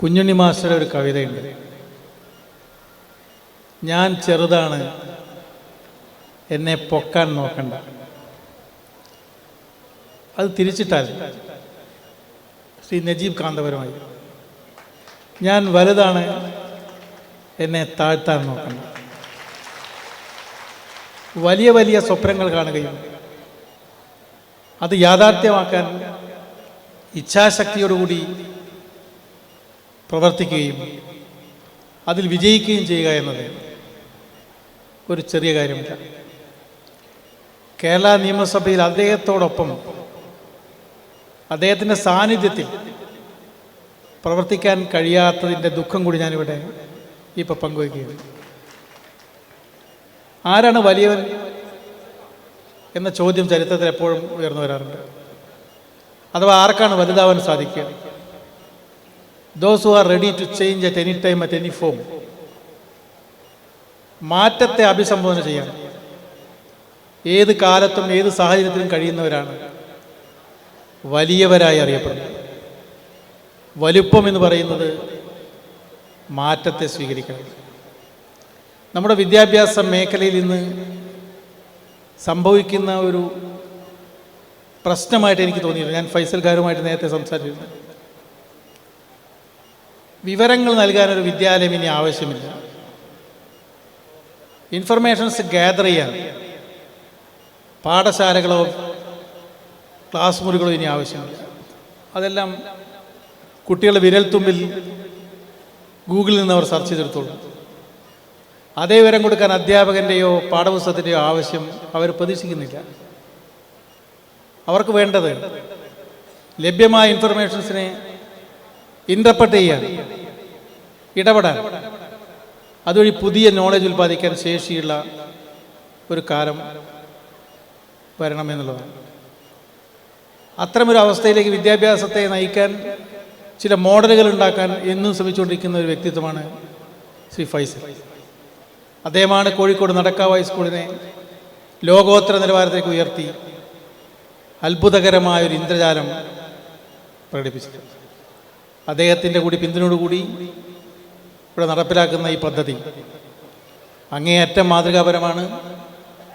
കുഞ്ഞുണ്ണി മാസ്റ്ററുടെ ഒരു കവിതയുണ്ട്. ഞാൻ ചെറുതാണ് എന്നെ പൊക്കാൻ നോക്കണ്ട. അത് തിരിച്ചിട്ടാൽ ശ്രീ നജീബ് കാന്തപരമായി. ഞാൻ വലുതാണ് എന്നെ താഴ്ത്താൻ നോക്കണ്ട. വലിയ വലിയ സ്വപ്നങ്ങൾ കാണുകയും അത് യാഥാർത്ഥ്യമാക്കാൻ ഇച്ഛാശക്തിയോടുകൂടി പ്രവർത്തിക്കുകയും അതിൽ വിജയിക്കുകയും ചെയ്യുക എന്നത് ഒരു ചെറിയ കാര്യമില്ല. കേരള നിയമസഭയിൽ അദ്ദേഹത്തോടൊപ്പം അദ്ദേഹത്തിന്റെ സാന്നിധ്യത്തിൽ പ്രവർത്തിക്കാൻ കഴിയാത്തതിന്റെ ദുഃഖം കൂടി ഞാനിവിടെ ഇപ്പോൾ പങ്കുവയ്ക്കുകയാണ്. ആരാണ് വലിയവൻ എന്ന ചോദ്യം ചരിത്രത്തിൽ എപ്പോഴും ഉയർന്നു വരാറുണ്ട്. അഥവാ ആർക്കാണ് വലുതാവാൻ സാധിക്കുക? Those who are ready to change at any time at any form മാറ്റത്തെ അഭിസംബോധന ചെയ്യാൻ ഏത് കാലത്തും ഏത് സാഹചര്യത്തിലും കഴിയുന്നവരാണ്. വലിയവരായി അറിയപ്പെടുന്നത്. വലുപ്പം എന്ന് പറയുന്നത് മാറ്റത്തെ സ്വീകരിക്കണം. നമ്മുടെ വിദ്യാഭ്യാസ മേഖലയിൽ ഇന്ന് സംഭവിക്കുന്ന ഒരു പ്രശ്നമായിട്ട് എനിക്ക് തോന്നിയിരുന്നു ഞാൻ ഫൈസൽക്കാരുമായിട്ട് നേരത്തെ സംസാരിച്ചിരുന്നു. വിവരങ്ങൾ നൽകാനൊരു വിദ്യാലയം ഇനി ആവശ്യമില്ല. ഇൻഫർമേഷൻസ് ഗ്യാദർ ചെയ്യാൻ പാഠശാലകളോ ക്ലാസ് മുറികളോ ഇനി ആവശ്യമില്ല. അതെല്ലാം കുട്ടികളുടെ വിരൽത്തുമ്പിൽ ഗൂഗിളിൽ നിന്ന് അവർ സെർച്ച് ചെയ്തെടുത്തോളൂ. അതേ വിവരം കൊടുക്കാൻ അധ്യാപകന്റെയോ പാഠപുസ്തകത്തിന്റെയോ ആവശ്യം അവർ പ്രതീക്ഷിക്കുന്നില്ല. അവർക്ക് വേണ്ടത് ലഭ്യമായ ഇൻഫർമേഷൻസിനെ ഇന്റർപ്രറ്റ് ചെയ്യാൻ. ഇടപെടാൻ. അതുവഴി പുതിയ നോളജ് ഉൽപ്പാദിക്കാൻ ശേഷിയുള്ള ഒരു കാലം വരണമെന്നുള്ളതാണ് അത്തരമൊരു അവസ്ഥയിലേക്ക് വിദ്യാഭ്യാസത്തെ നയിക്കാൻ ചില മോഡലുകൾ ഉണ്ടാക്കാൻ എന്നും ശ്രമിച്ചുകൊണ്ടിരിക്കുന്ന ഒരു വ്യക്തിത്വമാണ് ശ്രീ ഫൈസൽ. അദ്ദേഹമാണ് കോഴിക്കോട് നടക്കാവ് ഹൈസ്കൂളിനെ ലോകോത്തര നിലവാരത്തേക്ക് ഉയർത്തി അത്ഭുതകരമായ ഒരു ഇന്ദ്രജാലം പ്രകടിപ്പിച്ചത്. അദ്ദേഹത്തിന്റെ കൂടി പിന്തുണയോടുകൂടി ഇവിടെ നടപ്പിലാക്കുന്ന ഈ പദ്ധതി. അങ്ങേയറ്റം മാതൃകാപരമാണ്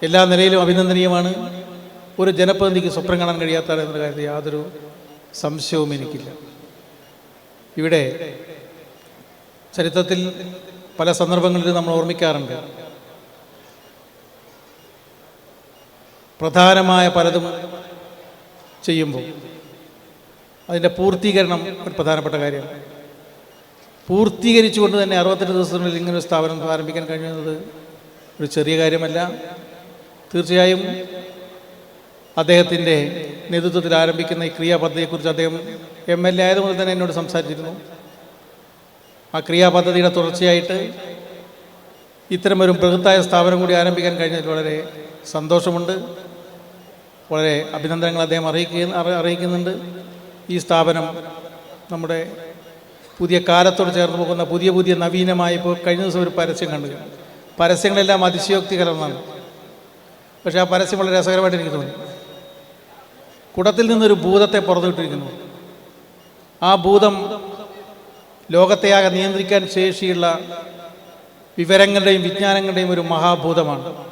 എല്ലാ നിലയിലും അഭിനന്ദനീയമാണ്. ഒരു ജനപ്രതിനിധിക്ക് സ്വപ്നം കാണാൻ കഴിയാത്ത എന്ന കാര്യത്തിൽ യാതൊരു സംശയവും എനിക്കില്ല. ഇവിടെ ചരിത്രത്തിൽ പല സന്ദർഭങ്ങളിലും നമ്മൾ ഓർമ്മിക്കാറുണ്ട്. പ്രധാനമായ പലതും ചെയ്യുമ്പോൾ അതിന്റെ പൂർത്തീകരണം ഒരു പ്രധാനപ്പെട്ട കാര്യമാണ്. പൂർത്തീകരിച്ചുകൊണ്ട് തന്നെ അറുപത്തെട്ട് ദിവസത്തിനുള്ളിൽ ഇങ്ങനെ ഒരു സ്ഥാപനം ആരംഭിക്കാൻ കഴിയുന്നത് ഒരു ചെറിയ കാര്യമല്ല. തീർച്ചയായും അദ്ദേഹത്തിന്റെ നേതൃത്വത്തിൽ ആരംഭിക്കുന്ന ഈ ക്രിയാ പദ്ധതിയെക്കുറിച്ച് അദ്ദേഹം എം എൽ എ ആയതുകൊണ്ട് തന്നെ എന്നോട് സംസാരിച്ചിരുന്നു. ആ ക്രിയാ പദ്ധതിയുടെ തുടർച്ചയായിട്ട് ഇത്തരമൊരു ബൃഹത്തായ സ്ഥാപനം കൂടി ആരംഭിക്കാൻ കഴിഞ്ഞതിൽ വളരെ സന്തോഷമുണ്ട്. വളരെ അഭിനന്ദനങ്ങൾ അദ്ദേഹം അറിയിക്കുക അറി- അറിയിക്കുന്നുണ്ട്. ഈ സ്ഥാപനം നമ്മുടെ പുതിയ കാലത്തോട് ചേർന്ന് പോകുന്ന പുതിയ പുതിയ നവീനമായ ഇപ്പോൾ കഴിഞ്ഞ ദിവസം ഒരു പരസ്യം കണ്ടു. പരസ്യങ്ങളെല്ലാം അതിശയോക്തി കലർന്നാണ് പക്ഷേ ആ പരസ്യം വളരെ രസകരമായിട്ട് എനിക്ക് തോന്നി. കുടത്തിൽ നിന്നൊരു ഭൂതത്തെ പുറത്തുവിട്ടിരിക്കുന്നു. ആ ഭൂതം ലോകത്തെയാകെ നിയന്ത്രിക്കാൻ ശേഷിയുള്ള വിവരങ്ങളുടെയും വിജ്ഞാനങ്ങളുടെയും ഒരു മഹാഭൂതമാണ്.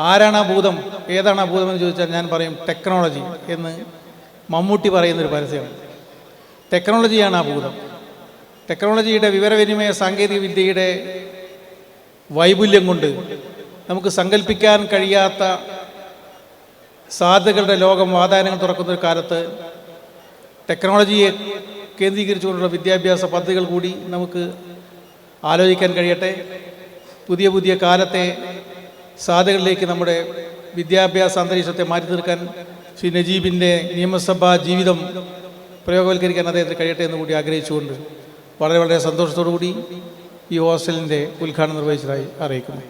ആരാണ് ആ ഭൂതം? ഏതാണ് ആ ഭൂതം എന്ന് ചോദിച്ചാൽ ഞാൻ പറയും ടെക്നോളജി എന്ന് മമ്മൂട്ടി പറയുന്നൊരു പരസ്യമാണ് ടെക്നോളജിയാണ് ആ ഭൂതം ടെക്നോളജിയുടെ വിവരവിനിമയ സാങ്കേതിക വിദ്യയുടെ വൈപുല്യം കൊണ്ട് നമുക്ക് സങ്കല്പിക്കാൻ കഴിയാത്ത സാധ്യതകളുടെ ലോകം വാതായനങ്ങൾ തുറക്കുന്ന ഒരു കാലത്ത് ടെക്നോളജിയെ കേന്ദ്രീകരിച്ചുകൊണ്ടുള്ള വിദ്യാഭ്യാസ പദ്ധതികൾ കൂടി നമുക്ക് ആലോചിക്കാൻ കഴിയട്ടെ. പുതിയ പുതിയ കാലത്തെ സാധ്യതകളിലേക്ക് നമ്മുടെ വിദ്യാഭ്യാസ അന്തരീക്ഷത്തെ മാറ്റി തീർക്കാൻ ശ്രീ നജീബിന്റെ നിയമസഭാ ജീവിതം പ്രയോഗവൽക്കരിക്കാൻ അദ്ദേഹത്തിന് കഴിയട്ടെ എന്ന് കൂടി ആഗ്രഹിച്ചുകൊണ്ട് വളരെ വളരെ സന്തോഷത്തോടു കൂടി ഈ ഹോസ്റ്റലിന്റെ ഉദ്ഘാടനം നിർവഹിച്ചതായി അറിയിക്കുന്നു.